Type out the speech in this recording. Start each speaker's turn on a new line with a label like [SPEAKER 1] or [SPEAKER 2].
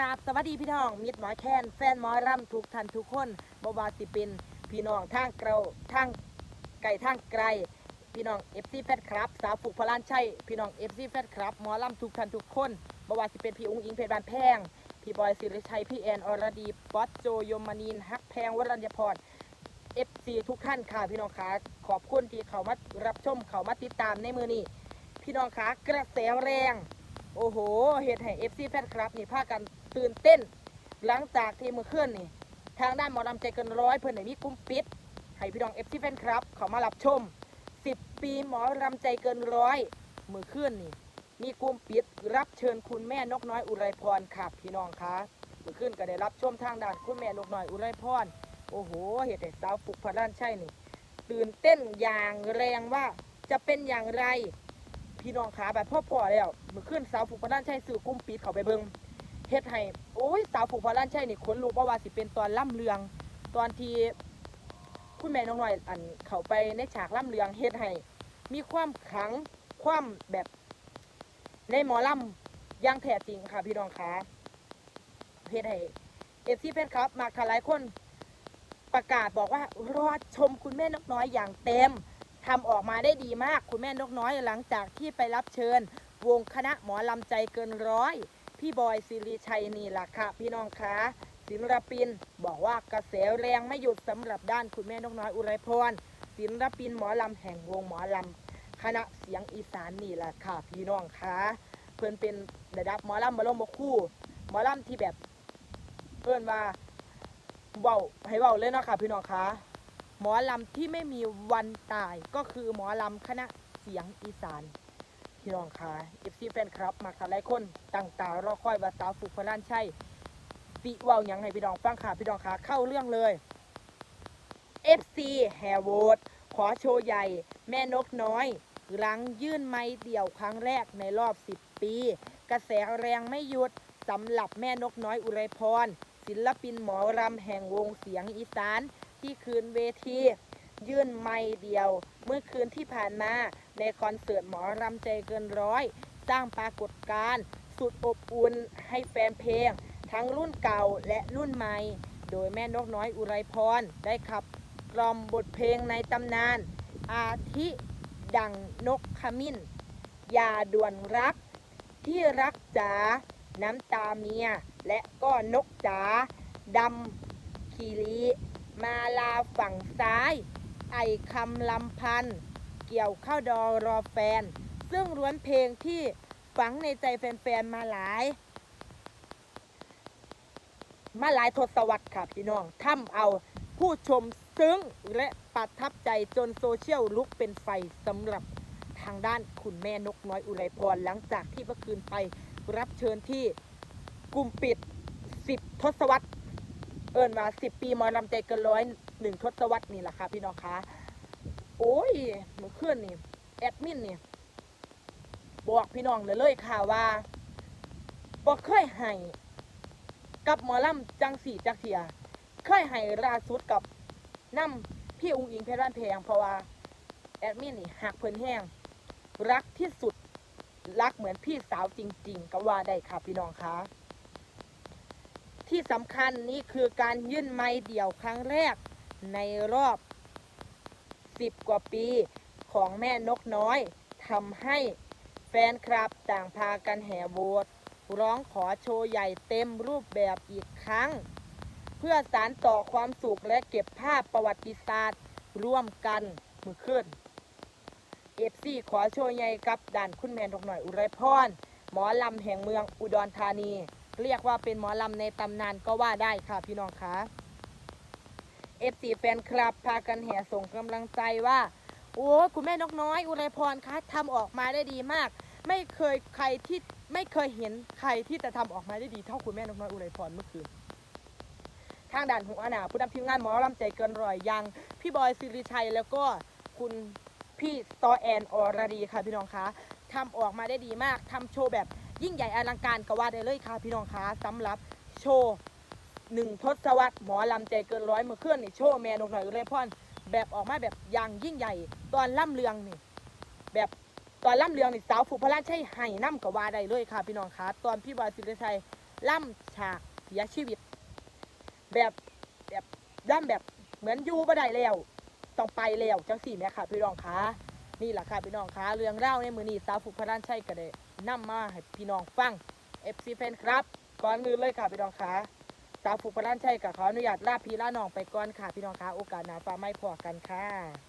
[SPEAKER 1] ราบสวัสดีพี่น้องมิตรหมอแคนแฟนหมอร่ำทุกท่านทุกคนบ่ว่าสิเป็นพี่น้องทางเกลาทางไก่ทางไกล พี่น้องเอฟซีแฟนครับ สาวฝึกพลานชัยพี่น้องเอฟซีแฟนครับหมอลำทุกท่านทุกคนบ่ว่าสิเป็นพี่อุ้งอิงเพชรบานแพงพี่บอยสิริชัยพี่แอนอรดีป๊อตโจยมนีนฮักแพงวรัญญพรเอฟซีทุกท่านค่ะพี่น้องคะขอบคุณที่เขามารับชมเขามาติดตามในมือนี้พี่น้องคะกระแสแรง โอ้โหเหตุให้เอฟซีแฟนคลับนี่พากัน ตื่นเต้น หลังจากที่มือเคลื่อนนี่ ทางด้านหมอลำใจเกินร้อยเพื่อนไหนมีกุ้มปิดให้พี่น้องเอฟซีแฟนคลับ เขามารับชม 10 ปีหมอลำใจเกินร้อยมือเคลื่อนนี่ มีกุ้มปิดรับเชิญคุณแม่นกน้อยอุไรพรครับพี่น้องคะมือขึ้นก็ได้รับชมทางด้านคุณแม่นกน้อยอุไรพรโอ้โหเหตุให้สาวฟุกพระด้านใช่นี่ตื่นเต้นอย่างแรงว่าจะเป็นอย่างไร พี่น้องขาแบบพ่อพ่อแล้วเมื่อขึ้นสาวฟุกพระด้านใช่สื่อกุ้มปิดเขาไปเบิง เฮ็ดให้โอ้ยสาวฟุกพระด้านใช่นี่ขนลุกว่าว่าสิเป็นตอนล่ำเลือง ตอนที่คุณแม่น้องหน่อยอันเขาไปในฉากล่ำเลืองเฮ็ดให้มีความขลังความแบบในหมอลำอย่างแท้จริงค่ะพี่น้องขาเฮ็ดให้เอฟซีแฟนคลับมากค่ะหลายคนประกาศบอกว่ารอชมคุณแม่นกน้อยอย่างเต็มทำออกมาได้ดีมากคุณแม่นกน้อยหลังจากที่ไปรับเชิญ วงคณะหมอลำใจเกินร้อย พี่บอยสิริชัยนี่ล่ะค่ะ พี่น้องคะศิลปินบอกว่ากระแสแรงไม่หยุดสำหรับด้านคุณแม่นกน้อยอุไรพรศิลปินหมอลำแห่งวงหมอลำคณะเสียงอีสานนี่ล่ะค่ะ พี่น้องคะเพื่อนเป็นระดับหมอลำบรมครู่หมอลำที่แบบเพื่อนว่าเว้าให้เว้าเลยเนาะค่ะ พี่น้องคะหมอลำที่ไม่มีวันตายก็คือหมอลำคณะเสียงอีสาน พี่น้องคะเอฟซีแฟนครับ มาค่ะหลายคนตั้งตารอคอยว่าสาวฝึกพลานใช่สิเว้าหยังให้พี่น้องฟังค่ะพี่น้องคะเข้าเรื่องเลย FC แฮโวดขอโชว์ใหญ่ แม่นกน้อย หลังยื่นไม้เดี่ยวครั้งแรกในรอบ 10 ปี กระแสแรงไม่หยุดสำหรับแม่นกน้อยอุไรพร ศิลปินหมอรำแห่งวงเสียงอีสาน ที่คืนเวที ยื่นไม้เดียว เมื่อคืนที่ผ่านมาในคอนเสิร์ตหมอรำใจเกินร้อย สร้างปรากฏการณ์สุดอบอุ่นให้แฟนเพลง ทั้งรุ่นเก่าและรุ่นใหม่ โดยแม่นกน้อยอุไรพร ได้ขับกล่อมบทเพลงในตำนาน อาทิดังนกขมิ้น อย่าด่วนรัก ที่รักจ๋าน้ำตาเมีย และก็นกจ๋าดำขีรีมาลาฝั่งซ้าย ไอคำลำพันธ์เกี่ยวข้าวดอรอแฟน ซึ่งล้วนเพลงที่ฝังในใจแฟนๆมาหลาย มาหลายทศวรรษค่ะพี่น้องทำเอาผู้ชมซึ้งและประทับใจจนโซเชียลลุกเป็นไฟสำหรับทางด้านคุณแม่นกน้อยอุไรพรหลังจากที่เมื่อคืนไปรับเชิญที่กลุ่มปิด 10 ทศวรรษ เอิญมา10 ปีมอลำใจเกินร้อย หนึ่งทศวรรษนี่แหละค่ะพี่น้องคะโอ้ยเมื่อคืนนี่แอดมินนี่บอกพี่น้องเลยเลยค่ะว่าบอกเคยให้กับหมอลำจังสีจักเทีย เคยให้ล่าสุดกับน้ำพี่อุ้งอิงเพชรบ้านแพงเพราะว่าแอดมินนี่หักเพลินแห้งรักที่สุดรักเหมือนพี่สาวจริง ๆ ก็ว่าได้ค่ะพี่น้องคะที่สำคัญนี่คือการยื่นไม้เดี่ยวครั้งแรก ในรอบสิบกว่าปีของแม่นกน้อยทำให้แฟนคลับต่างพากันแห่โหวตร้องขอโชว์ใหญ่เต็มรูปแบบอีกครั้ง เพื่อสารต่อความสุขและเก็บภาพประวัติศาสตร์ร่วมกันมือขึ้นเอฟซีขอโชว์ใหญ่กับด่านคุณแมนทกหน่อยอุไรพรหมอลำแห่งเมืองอุดรธานี เรียกว่าเป็นหมอลำในตำนานก็ว่าได้ค่ะพี่น้องคะ เอฟซีแฟนคลับพากันแห่ส่งกำลังใจว่า โอ้คุณแม่นกน้อย อุไรพรคะทำออกมาได้ดีมาก ไม่เคยใครที่ไม่เคยเห็นใครที่จะทำออกมาได้ดีเท่าคุณแม่นกน้อยอุไรพรเมื่อคืนทางด่านหัวหนาผู้นำทีมงานหมอลำใจเกินร้อยยัง พี่บอยสิริชัยแล้วก็คุณพี่ซอแอนอรดีค่ะพี่น้องคะทำออกมาได้ดีมากทำโชว์แบบยิ่งใหญ่อลังการก็ว่าได้เลยค่ะพี่น้องคะสำหรับโชว์ หนึ่งทศวรรษหมอลำใจเกินร้อยเมื่อคืนนี่โชว์แม่นกน้อยอุไรพรแบบออกมาแบบอย่างยิ่งใหญ่ ตอนล่ำเลืองนี่ แบบตอนล่ำเลืองนี่สาวฝึกพระราชใช่ไห้น้ำกับวาได้เลยค่ะ พี่น้องคะตอนพี่บอยสิริชัยล่ำฉากเสียชีวิต แบบแบบย่ำแบบเหมือนอยู่บ่ได้แล้วต้องไปแล้วจังสี่แม่ค่ะ พี่น้องคะนี่แหละค่ะพี่น้องคะเรื่องเล่าในมือนี้สาวฟุกพระรานชัยก็ได้นำมาให้พี่น้องฟัง FC แฟนครับก่อนอื่นเลยค่ะพี่น้องคะ สาวผูกพระรานชับเขออนุญาตลาพี่ลาน้องไปก่อนค่ะพี่น้องคะโอกาสหน้าฟ้าไม่พอกันค่ะ